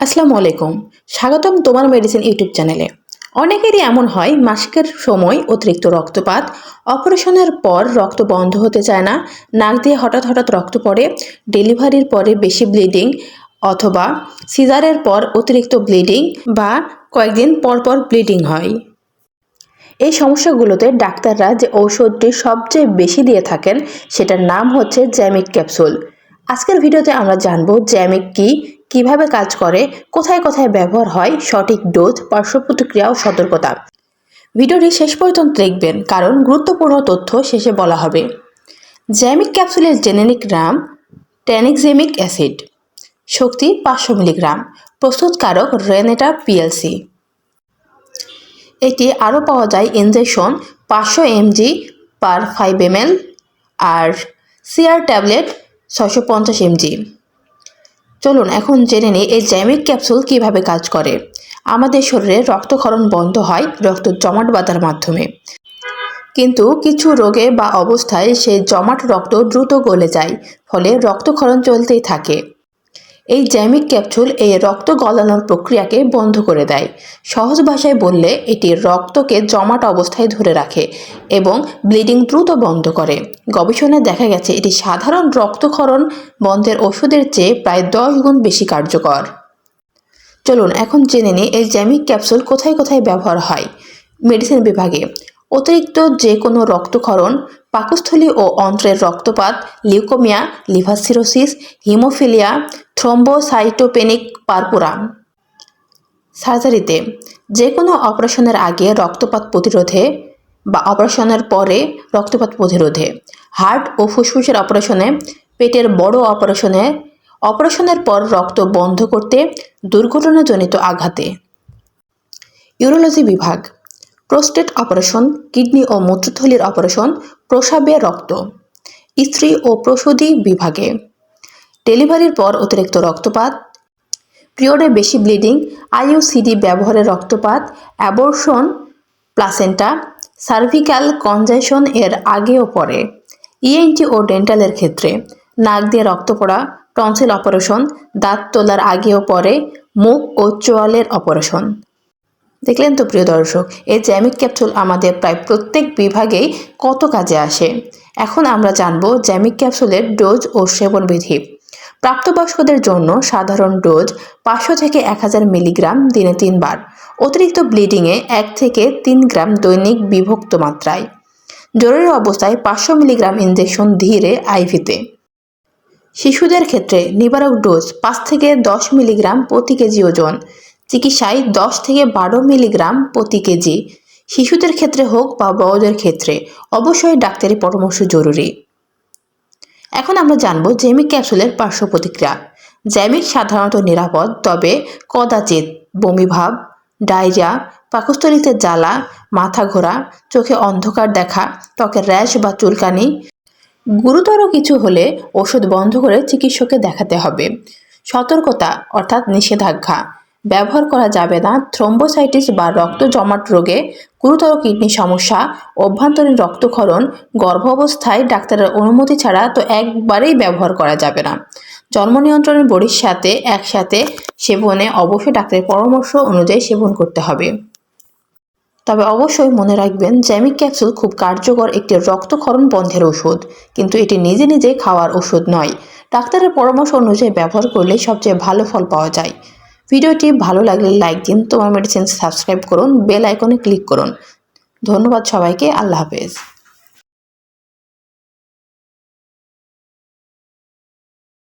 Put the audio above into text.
আসসালামু আলাইকুম। স্বাগতম তোমার মেডিসিন ইউটিউব চ্যানেলে অনেকেরই এমন হয়, মাসিকের সময় অতিরিক্ত রক্তপাত, অপারেশনের পর রক্ত বন্ধ হতে চায় না, নাক দিয়ে হঠাৎ হঠাৎ রক্ত পড়ে, ডেলিভারির পরে বেশি ব্লিডিং অথবা সিজারের পর অতিরিক্ত ব্লিডিং বা কয়েকদিন পর পর ব্লিডিং হয়। এই সমস্যাগুলোতে ডাক্তাররা যে ঔষধটি সবচেয়ে বেশি দিয়ে থাকেন, সেটার নাম হচ্ছে জ্যামিক ক্যাপসুল। আজকের ভিডিওতে আমরা জানব জ্যামিক কি কীভাবে কাজ করে, কোথায় কোথায় ব্যবহার হয়, সঠিক ডোজ, পার্শ্ব প্রতিক্রিয়া ও সতর্কতা। ভিডিওটি শেষ পর্যন্ত দেখবেন, কারণ গুরুত্বপূর্ণ তথ্য শেষে বলা হবে। জ্যামিক ক্যাপসুলের জেনেরিক নাম ট্যানিকজেমিক অ্যাসিড। শক্তি পাঁচশো মিলিগ্রাম। প্রস্তুতকারক রেনেটা পিএলসি। এটি আরও পাওয়া যায় ইনজেকশন পাঁচশো এমজি পার ফাইভ এমএল আর সিআর ট্যাবলেট ছশো পঞ্চাশ এমজি। চলুন এখন জেনে নিই এই জ্যামিক ক্যাপসুল কীভাবে কাজ করে। আমাদের শরীরে রক্তক্ষরণ বন্ধ হয় রক্ত জমাট বাঁধার মাধ্যমে। কিন্তু কিছু রোগে বা অবস্থায় সেই জমাট রক্ত দ্রুত গলে যায়, ফলে রক্তক্ষরণ চলতেই থাকে। এই জ্যামিক ক্যাপসুল এই রক্ত গলানোর প্রক্রিয়াকে বন্ধ করে দেয়। সহজ ভাষায় বললে, এটি রক্তকে জমাট অবস্থায় ধরে রাখে এবং ব্লিডিং দ্রুত বন্ধ করে। গবেষণায় দেখা গেছে, এটি সাধারণ রক্তক্ষরণ বন্ধের ওষুধের চেয়ে প্রায় দশ গুণ বেশি কার্যকর। চলুন, এখন জেনে নিই এই জ্যামিক ক্যাপসুল কোথায় কোথায় ব্যবহার হয়। মেডিসিন বিভাগে। অতিরিক্ত যে কোনো রক্তক্ষরণ পাকস্থলী ও অন্ত্রের রক্তপাত, leukaemia, liver cirrhosis, haemophilia, thrombocytopenic purpura সার্জারিতে যে কোনো অপারেশনের আগে রক্তপাত প্রতিরোধে বা অপারেশনের পরে রক্তপাত প্রতিরোধে, হার্ট ও ফুসফুসের অপারেশনে, পেটের বড় অপারেশনে, অপারেশনের পর রক্ত বন্ধ করতে, দুর্ঘটনাজনিত আঘাতে। ইউরোলজি বিভাগ, প্রোস্টেট অপারেশন, কিডনি ও মূত্রথলির অপারেশন প্রসাবে রক্ত, স্ত্রী ও প্রসূতি বিভাগে। ডেলিভারির পর অতিরিক্ত রক্তপাত। পিরিয়ডে বেশি ব্লিডিং আইইউসিডি ব্যবহারে রক্তপাত, অ্যাবর্শন, প্লাসেন্টা, সার্ভিক্যাল কনজেশন এর আগেও পরে। ইএনটি ও ডেন্টালের ক্ষেত্রে নাক দিয়ে রক্ত পড়া, টনসিল অপারেশন, দাঁত তোলার আগেও পরে, মুখ ও চোয়ালের অপারেশন। দেখলেন তো প্রিয় দর্শক, এই জ্যামিক ক্যাপসুল আমাদের প্রায় প্রত্যেক বিভাগেই কত কাজে আসে? এখন আমরা জানব জ্যামিক ক্যাপসুলের ডোজ ও সেবনবিধি প্রাপ্তবয়স্কদের জন্য সাধারণ ডোজ পাঁচশো থেকে এক হাজার মিলিগ্রাম দিনে তিনবার, অতিরিক্ত ব্লিডিংয়ে এক থেকে তিন গ্রাম দৈনিক বিভক্ত মাত্রায়। জরুরি অবস্থায় পাঁচশো মিলিগ্রাম ইনজেকশন ধীরে আইভিতে। শিশুদের ক্ষেত্রে নিবারক ডোজ পাঁচ থেকে দশ মিলিগ্রাম প্রতি কেজি ওজন চিকিৎসায় দশ থেকে বারো মিলিগ্রাম প্রতি কেজি। শিশুদের ক্ষেত্রে হোক বা বড়দের ক্ষেত্রে, অবশ্যই ডাক্তারি পরামর্শ জরুরি। এখন আমরা জানব জেমিক ক্যাপসুলের পার্শ্ব প্রতিক্রিয়া। জ্যামিক সাধারণত নিরাপদ, তবে কদাচিৎ বমিভাব, ডায়রিয়া, পাকস্থলিতে জ্বালা, মাথা ঘোরা, চোখে অন্ধকার দেখা, ত্বকের র্যাশ বা চুলকানি, গুরুতর কিছু হলে ওষুধ বন্ধ করে চিকিৎসককে দেখাতে হবে। সতর্কতা, অর্থাৎ নিষেধাজ্ঞা। ব্যবহার করা যাবে না, থ্রম্বোসাইটিস বা রক্ত জমাট রোগে গুরুতর কিডনি সমস্যা, অভ্যন্তরীণ রক্তক্ষরণ, গর্ভাবস্থায় ডাক্তারের অনুমতি ছাড়া তো একবারেই ব্যবহার করা যাবে না। জন্ম নিয়ন্ত্রণের বড়ির সাথে একসাথে সেবনে অবশ্যই ডাক্তারের পরামর্শ অনুযায়ী সেবন করতে হবে। তবে অবশ্যই মনে রাখবেন, জ্যামিক ক্যাপসুল খুব কার্যকর একটি রক্তক্ষরণ বন্ধের ওষুধ, কিন্তু এটি নিজে নিজে খাওয়ার ওষুধ নয়। ডাক্তারের পরামর্শ অনুযায়ী ব্যবহার করলে সবচেয়ে ভালো ফল পাওয়া যায়। ভিডিওটি ভালো লাগলে লাইক দিন, তোমার মেডিসিন সাবস্ক্রাইব করুন বেল আইকনে ক্লিক করুন। ধন্যবাদ সবাইকে, আল্লাহ হাফেজ।